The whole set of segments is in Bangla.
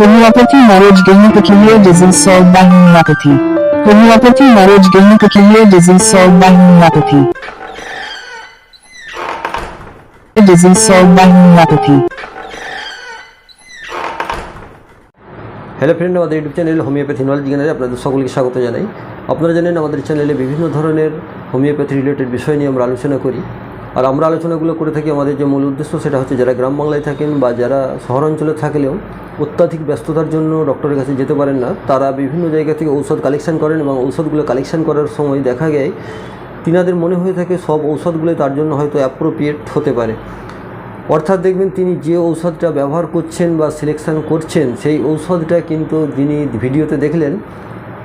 হোমিওপ্যাথি মারজ গেহিক কিলিয়ে ডিজিজ সল বা হোমিওপ্যাথি হোমিওপ্যাথি মারজ গেহিক কিলিয়ে ডিজিজ সল বা হোমিওপ্যাথি ডিজিজ সল বা হোমিওপ্যাথি হ্যালো ফ্রেন্ড, আমাদের ইউটিউব চ্যানেল হোমিওপ্যাথি নলেজ জ্ঞানের আপনাদের সকলকে স্বাগত জানাই। আপনারা জানেন, আমাদের চ্যানেলে বিভিন্ন ধরনের হোমিওপ্যাথি রিলেটেড বিষয় নিয়ে আমরা আলোচনা করি। আর আমরা আলোচনাগুলো করে থাকি, আমাদের যে মূল উদ্দেশ্য সেটা হচ্ছে যারা গ্রাম বাংলায় থাকেন বা যারা শহরাঞ্চলে থাকলেও অত্যাধিক ব্যস্ততার জন্য ডক্টরের কাছে যেতে পারেন না। তারা বিভিন্ন জায়গা থেকে ঔষধ কালেকশন করেন এবং ঔষধগুলো কালেকশন করার সময় দেখা যায়, তিনাদের মনে হয়ে থাকে সব ঔষধগুলোই তার জন্য হয়তো অ্যাপ্রোপ্রিয়েট হতে পারে। অর্থাৎ দেখবেন তিনি যে ঔষধটা ব্যবহার করছেন বা সিলেকশন করছেন, সেই ঔষধটা কিন্তু যিনি ভিডিওতে দেখলেন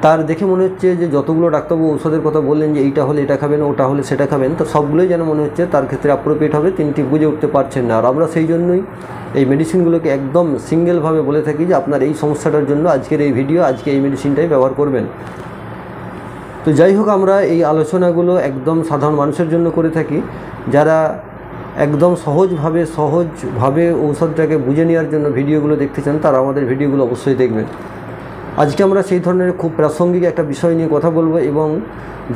তার দেখে মনে হচ্ছে যে যতগুলো ডাক্তারবাবু ঔষধের কথা বললেন যে এইটা হলে এটা খাবেন, ওটা হলে সেটা খাবেন, তো সবগুলোই যেন মনে হচ্ছে তার ক্ষেত্রে অ্যাপ্রোপ্রিয়েট হবে তিনি ঠিক বুঝে উঠতে পারছেন না। আর আমরা সেই জন্যই এই মেডিসিনগুলোকে একদম সিঙ্গেলভাবে বলে থাকি যে আপনার এই সমস্যাটার জন্য আজকের এই ভিডিও আজকে এই মেডিসিনটাই ব্যবহার করবেন। তো যাই হোক, আমরা এই আলোচনাগুলো একদম সাধারণ মানুষের জন্য করে থাকি। যারা একদম সহজভাবে সহজভাবে ঔষধটাকে বুঝে নেওয়ার জন্য ভিডিওগুলো দেখতে চান, তারা আমাদের ভিডিওগুলো অবশ্যই দেখবেন। আজকে আমরা সেই ধরনের খুব প্রাসঙ্গিক একটা বিষয় নিয়ে কথা বলব এবং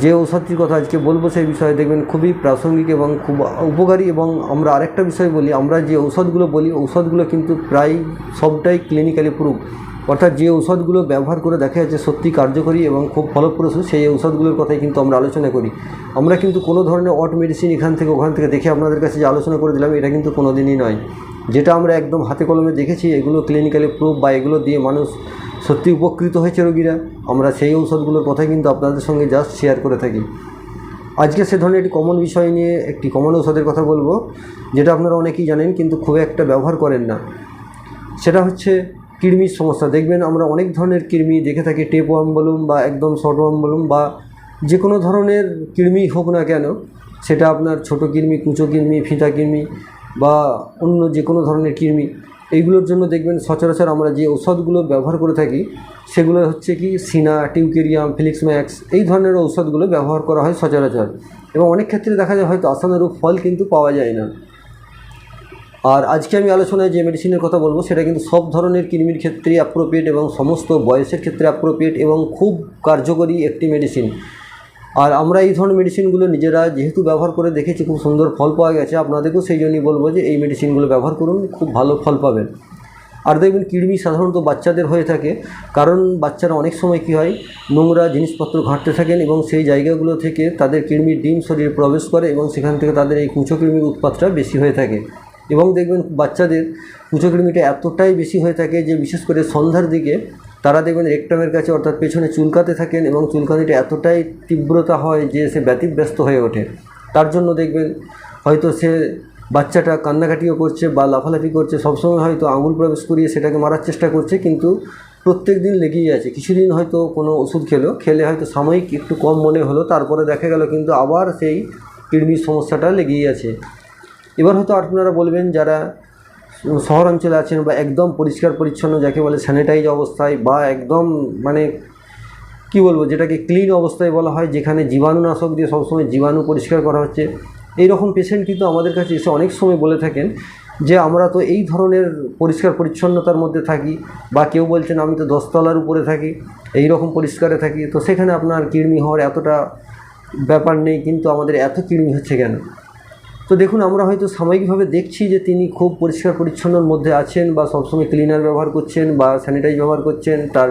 যে ঔষধটির কথা আজকে বলব সেই বিষয়ে দেখবেন খুবই প্রাসঙ্গিক এবং খুব উপকারী এবং আমরা আরেকটা বিষয় বলি, আমরা যে ঔষধগুলো বলি, ঔষধগুলো কিন্তু প্রায় সবটাই ক্লিনিক্যালি প্রুফ অর্থাৎ যে ঔষধগুলো ব্যবহার করে দেখা যাচ্ছে সত্যি কার্যকরী এবং খুব ফলপ্রসূ, সেই ঔষধগুলোর কথাই কিন্তু আমরা আলোচনা করি। আমরা কিন্তু কোনো ধরনের অট মেডিসিন এখান থেকে, ওখান থেকে দেখে আপনাদের কাছে যে আলোচনা করে দিলাম, এটা কিন্তু কোনো দিনই নয়। যেটা আমরা একদম হাতে কলমে দেখেছি, এগুলো ক্লিনিক্যালি প্রুফ বা এগুলো দিয়ে মানুষ সত্যি উপকৃত হয়েছে রোগীরা। আমরা সেই ঔষধগুলোর কথাই কিন্তু আপনাদের সঙ্গে জাস্ট শেয়ার করে থাকি। আজকে সে ধরনের একটি কমন বিষয় নিয়ে একটি কমন ঔষধের কথা বলব, যেটা আপনারা অনেকেই জানেন কিন্তু খুব একটা ব্যবহার করেন না। সেটা হচ্ছে কৃমির সমস্যা। দেখবেন আমরা অনেক ধরনের কৃমি দেখে থাকি, টেপ ওয়ার্ম বলুন বা একদম শর্ট ওয়ার্ম বলুন বা যে কোনো ধরনের কৃমি হোক না কেন, সেটা আপনার ছোট কৃমি কুচো কৃমি ফিতা কৃমি বা অন্য যে কোনো ধরনের কৃমি এইগুলোর জন্য দেখবেন সচরাচর আমরা যে ঔষধগুলো ব্যবহার করে থাকি, সেগুলো হচ্ছে কি সিনা, টিউকেরিয়াম, ফিলিক্স ম্যাক্স, এই ধরনের ঔষধগুলো ব্যবহার করা হয় সচরাচর। এবং অনেক ক্ষেত্রে দেখা যায় হয়তো আসানুরূপ ফল কিন্তু পাওয়া যায় না। আর আজকে আমি আলোচনায় যে মেডিসিনের কথা বলব, সেটা কিন্তু সব ধরনের কৃমির ক্ষেত্রে অ্যাপ্রোপ্রিয়েট এবং সমস্ত বয়সের ক্ষেত্রে অ্যাপ্রোপ্রিয়েট এবং খুব কার্যকরী একটি মেডিসিন আর আমরা এই ধরনের মেডিসিনগুলো নিজেরা যেহেতু ব্যবহার করে দেখেছি, খুব সুন্দর ফল পাওয়া গেছে, আপনাদেরকেও সেই জন্যই বলব যে এই মেডিসিনগুলো ব্যবহার করুন, খুব ভালো ফল পাবেন। আর দেখবেন কৃমি সাধারণত বাচ্চাদের হয়ে থাকে, কারণ বাচ্চারা অনেক সময় কী হয়, নোংরা জিনিসপত্র ঘাঁটতে থাকেন এবং সেই জায়গাগুলো থেকে তাদের কৃমির ডিম শরীরে প্রবেশ করে এবং সেখান থেকে তাদের এই কুঁচো কৃমির উৎপাতটা বেশি হয়ে থাকে। এবং দেখবেন বাচ্চাদের কুঁচো কৃমিটা এতটাই বেশি হয়ে থাকে যে বিশেষ করে সন্ধ্যার দিকে তারা দেখবেন রেকটামের কাছে অর্থাৎ পেছনে চুলকাতে থাকেন এবং চুলকানিটা এতটাই তীব্রতা হয় যে সে ব্যতিব্যস্ত হয়ে ওঠে। তার জন্য দেখবেন হয়তো সে বাচ্চাটা কান্নাকাটিও করছে বা লাফালাফি করছে, সবসময় হয়তো আঙুল প্রবেশ করিয়ে সেটাকে মারার চেষ্টা করছে, কিন্তু প্রত্যেক দিন লেগেই আছে। কিছুদিন হয়তো কোনো ওষুধ খেলো, খেলে হয়তো সাময়িক একটু কম মনে হলো, তারপরে দেখা গেল কিন্তু আবার সেই কিডনির সমস্যাটা লেগেই আছে। এবার হয়তো আপনারা বলবেন যারা শহরাঞ্চলে আছেন বা একদম পরিষ্কার পরিচ্ছন্ন, যাকে বলে স্যানিটাইজ অবস্থায় বা একদম মানে কি বলব, যেটাকে ক্লিন অবস্থায় বলা হয়, যেখানে জীবাণুনাশক দিয়ে সবসময় জীবাণু পরিষ্কার করা হচ্ছে। এই রকম পেশেন্ট কিন্তু আমাদের কাছে এসে অনেক সময় বলে থাকেন যে, আমরা তো এই ধরনের পরিষ্কার পরিচ্ছন্নতার মধ্যে থাকি বা কেউ বলছেন আমি তো দশতলার উপরে থাকি এই রকম পরিষ্কারে থাকি। তো সেখানে আপনার কৃমি হওয়ার এতটা ব্যাপার নেই, কিন্তু আমাদের এত কৃমি হচ্ছে কেন? তো দেখুন, আমরা হয়তো সাময়িকভাবে দেখছি যে তিনি খুব পরিষ্কার পরিচ্ছন্নর মধ্যে আছেন বা সবসময় ক্লিনার ব্যবহার করছেন বা স্যানিটাইজ ব্যবহার করছেন। তার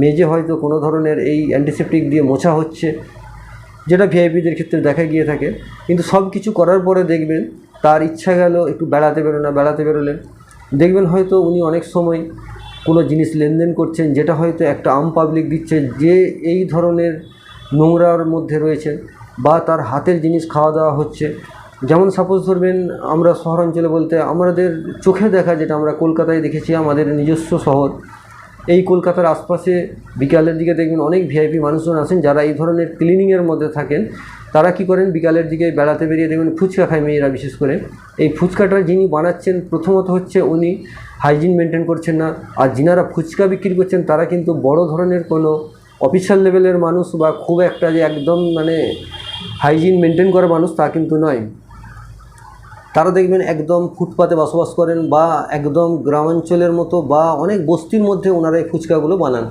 মেজে হয়তো কোনো ধরনের এই অ্যান্টিসেপটিক দিয়ে মোছা হচ্ছে, যেটা ভিআইপিদের ক্ষেত্রে দেখা গিয়ে থাকে। কিন্তু সব কিছু করার পরে দেখবেন, তার ইচ্ছা গেল একটু বেড়াতে বেরো না বেড়াতে বেরোলেন। দেখবেন হয়তো উনি অনেক সময় কোনো জিনিস লেনদেন করছেন, যেটা হয়তো একটা আম পাবলিক দিচ্ছে, যে এই ধরনের নোংরার মধ্যে রয়েছেন বা তার হাতের জিনিস খাওয়া দাওয়া হচ্ছে। যেমন সাপোজ ধরবেন, আমরা শহরাঞ্চলে বলতে আমাদের চোখে দেখা যেটা আমরা কলকাতায় দেখেছি, আমাদের নিজস্ব শহর। এই কলকাতার আশপাশে বিকালের দিকে দেখবেন অনেক ভিআইপি মানুষজন আছেন যারা এই ধরনের ক্লিনিংয়ের মধ্যে থাকেন। তারা কি করেন, বিকালের দিকে বেড়াতে বেরিয়ে দেখবেন ফুচকা খায় মেয়েরা বিশেষ করে। এই ফুচকাটা যিনি বানাচ্ছেন, প্রথমত হচ্ছে উনি হাইজিন মেনটেন করছেন না, আর যিনারা ফুচকা বিক্রি করছেন, তারা কিন্তু বড় ধরনের কোনো অফিসিয়াল লেভেলের মানুষ বা খুব একটা যে একদম মানে হাইজিন মেনটেন করা মানুষ তা কিন্তু নয়। তারা দেখবেন একদম ফুটপাতে বসবাস করেন বা একদম গ্রামাঞ্চলের মতো বা অনেক বস্তির মধ্যে ওনারা এই ফুচকাগুলো বানান।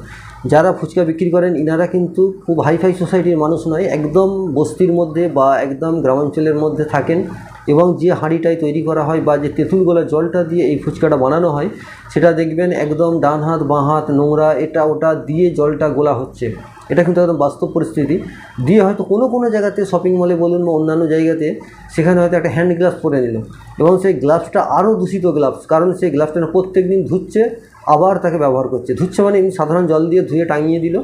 যারা ফুচকা বিক্রি করেন, ইনারা কিন্তু খুব হাইফাই সোসাইটির মানুষ নয়, একদম বস্তির মধ্যে বা একদম গ্রামাঞ্চলের মধ্যে থাকেন এবং যে হাঁড়িটায় তৈরি করা হয় বা যে তেঁতুল গোলা জলটা দিয়ে এই ফুচকাটা বানানো হয়, সেটা দেখবেন একদম ডান হাত বাঁ হাত নোংরা, এটা ওটা দিয়ে জলটা গোলা হচ্ছে। এটা কিন্তু একদম বাস্তব পরিস্থিতি। দিয়ে হয়তো কোনো কোনো জায়গাতে শপিং মলে বলুন বা অন্যান্য জায়গাতে সেখানে হয়তো একটা হ্যান্ড গ্লাভস পরে নিল এবং সেই গ্লাভসটা আরও দূষিত গ্লাভস কারণ সেই গ্লাভসটা প্রত্যেক দিন ধুচ্ছে, আবার তাকে ব্যবহার করছে। ধুচ্ছে মানে এমনি সাধারণ জল দিয়ে ধুয়ে টাঙিয়ে দিল,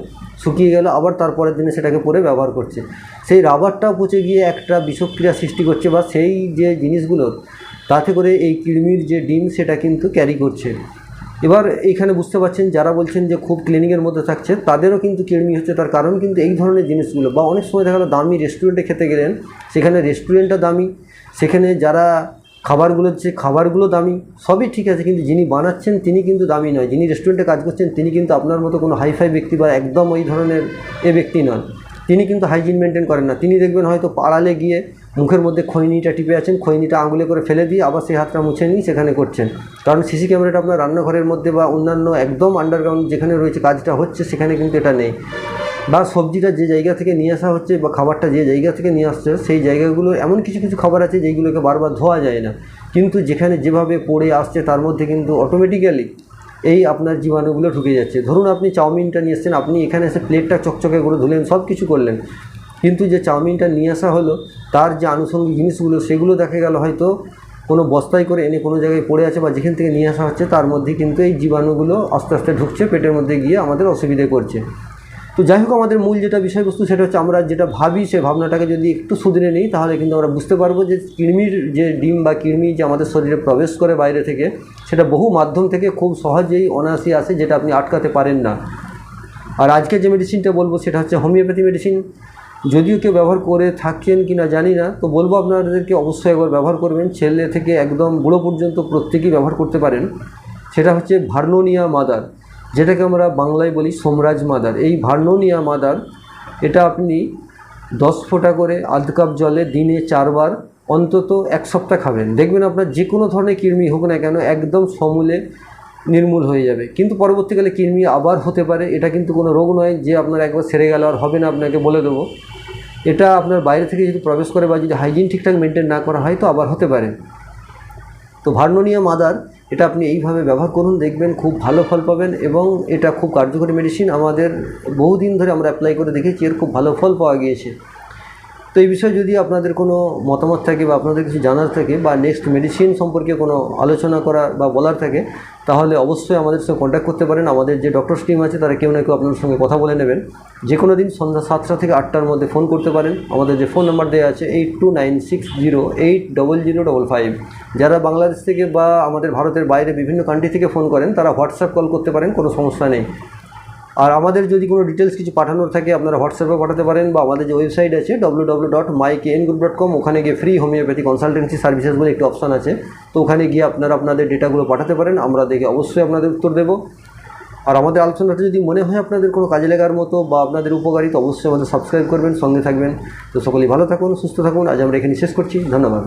শুকিয়ে গেল, আবার তারপরের দিনে সেটাকে পরে ব্যবহার করছে। সেই রাবারটাও পচে গিয়ে একটা বিষক্রিয়া সৃষ্টি করছে বা সেই যে জিনিসগুলো, তাতে করে এই কৃমির যে ডিম সেটা কিন্তু ক্যারি করছে। এবার এইখানে বুঝতে পারছেন, যারা বলছেন যে খুব ক্লিনিকের মধ্যে থাকছে, তাদেরও কিন্তু কৃমি হচ্ছে, তার কারণ কিন্তু এই ধরনের জিনিসগুলো। বা অনেক সময় দেখা গেলো, দামি রেস্টুরেন্টে খেতে গেলেন, সেখানে রেস্টুরেন্টটা দামি, সেখানে যারা খাবারগুলো যে খাবারগুলো দামি, সবই ঠিক আছে, কিন্তু যিনি বানাচ্ছেন তিনি কিন্তু দামি নয়। যিনি রেস্টুরেন্টে কাজ করছেন, তিনি কিন্তু আপনার মতো কোনো হাইফাই ব্যক্তি বা একদম ওই ধরনের এ ব্যক্তি নন। তিনি কিন্তু হাইজিন মেনটেন করেন না। তিনি দেখবেন হয়তো পাড়ালে গিয়ে মুখের মধ্যে খৈনিটা টিপে আছেন খৈনিটা আঙুলে করে ফেলে দিয়ে আবার সেই হাতটা মুছে নিয়ে সেখানে করছেন। কারণ সিসি ক্যামেরাটা আপনার রান্নাঘরের মধ্যে বা অন্যান্য একদম আন্ডারগ্রাউন্ড যেখানে রয়েছে কাজটা হচ্ছে, সেখানে কিন্তু এটা নেই। বা সবজিটা যে জায়গা থেকে নিয়ে আসা হচ্ছে বা খাবারটা যে জায়গা থেকে নিয়ে আসছে, সেই জায়গাগুলো এমন কিছু কিছু খাবার আছে যেইগুলোকে বারবার ধোয়া যায় না। কিন্তু যেখানে যেভাবে পড়ে আসছে, তার মধ্যে কিন্তু অটোমেটিক্যালি এই আপনার জীবাণুগুলো ঢুকে যাচ্ছে। ধরুন আপনি চাউমিনটা নিয়ে এসছেন, আপনি এখানে এসে প্লেটটা চকচকে করে ধুলেন সব কিছু করলেন। কিন্তু যে চাউমিনটা নিয়ে আসা হলো, তার যে আনুষঙ্গিক জিনিসগুলো, সেগুলো দেখা গেল হয়তো কোনো বস্তায় করে এনে কোনো জায়গায় পড়ে আছে বা যেখান থেকে নিয়ে আসা হচ্ছে, তার মধ্যে কিন্তু এই জীবাণুগুলো আস্তে আস্তে ঢুকছে, পেটের মধ্যে গিয়ে আমাদের অসুবিধে করছে। তো যাই হোক, আমাদের মূল যেটা বিষয়বস্তু, সেটা হচ্ছে আমরা যেটা ভাবি, সে ভাবনাটাকে যদি একটু সুধরে নিই, তাহলে কিন্তু আমরা বুঝতে পারব যে কৃমির যে ডিম বা কৃমি যে আমাদের শরীরে প্রবেশ করে বাইরে থেকে, সেটা বহু মাধ্যম থেকে খুব সহজেই অনায়াসে আসে, যেটা আপনি আটকাতে পারেন না। আর আজকে যে মেডিসিনটা বলব, সেটা হচ্ছে হোমিওপ্যাথি মেডিসিন যদিও কেউ ব্যবহার করে থাকেন কি না জানি না, তো বলব আপনাদেরকে অবশ্যই একবার ব্যবহার করবেন। ছেলে থেকে একদম বুড়ো পর্যন্ত প্রত্যেকেই ব্যবহার করতে পারেন। সেটা হচ্ছে ভার্নোনিয়া মাদার, যেটাকে আমরা বাংলায় বলি সোমরাজ মাদার। এই ভার্নোনিয়া মাদার, এটা আপনি দশ ফোঁটা করে আধ কাপ জলে দিনে চারবার অন্তত এক সপ্তাহ খাবেন। দেখবেন আপনার যে কোনো ধরনের কৃমি হোক না কেন একদম সমূলে নির্মূল হয়ে যাবে। কিন্তু পরবর্তীকালে কৃমি আবার হতে পারে, এটা কিন্তু কোনো রোগ নয় যে আপনার একবার সেরে গেল আর হবে না, আপনাকে বলে দেবো। এটা আপনার বাইরে থেকে যদি প্রবেশ করে বা যদি হাইজিন ঠিকঠাক মেনটেন না করা হয় তো আবার হতে পারে। তো ভার্নোনিয়াম আদার এটা আপনি এইভাবে ব্যবহার করুন, দেখবেন খুব ভালো ফল পাবেন এবং এটা খুব কার্যকরী মেডিসিন আমাদের বহুদিন ধরে আমরা অ্যাপ্লাই করে দেখেছি, এর খুব ভালো ফল পাওয়া গিয়েছে। তো এই বিষয়ে যদি আপনাদের কোনো মতামত থাকে বা আপনাদের কিছু জানার থাকে বা নেক্সট মেডিসিন সম্পর্কে কোনো আলোচনা করার বা বলার থাকে, তাহলে অবশ্যই আমাদের সঙ্গে কন্ট্যাক্ট করতে পারেন। আমাদের যে ডক্টর টিম আছে, তারা কেউ না কেউ আপনার সঙ্গে কথা বলে নেবেন। যে কোনো দিন সন্ধ্যা সাতটা থেকে আটটার মধ্যে ফোন করতে পারেন। আমাদের যে ফোন নাম্বার দেওয়া আছে eight two nine six zero eight double zero double five যারা বাংলাদেশ থেকে বা আমাদের ভারতের বাইরে বিভিন্ন কান্ট্রি থেকে ফোন করেন, তারা হোয়াটসঅ্যাপ কল করতে পারেন, কোনো সমস্যা নেই। আর আমাদের যদি কোনো ডিটেলস কিছু পাঠানোর থাকে, আপনারা হোয়াটসঅ্যাপে পাঠাতে পারেন বা আমাদের যে ওয়েবসাইট আছে W dot my K N dot com ওখানে গিয়ে ফ্রি হোমিওপ্যাথি কনসালটেন্সি সার্ভিসেস বলে একটি অপশান আছে। তো ওখানে গিয়ে আপনারা আপনাদের ডেটাগুলো পাঠাতে পারেন, আমরা দেখে অবশ্যই আপনাদের উত্তর দেবো। আর আমাদের আলোচনাটা যদি মনে হয় আপনাদের কোনো কাজে লাগার মতো বা আপনাদের উপকারী তো অবশ্যই আমাদের সাবস্ক্রাইব করবেন, সঙ্গে থাকবেন। তো সকলেই ভালো থাকুন, সুস্থ থাকুন। আজ আমরা এখানে শেষ করছি। ধন্যবাদ।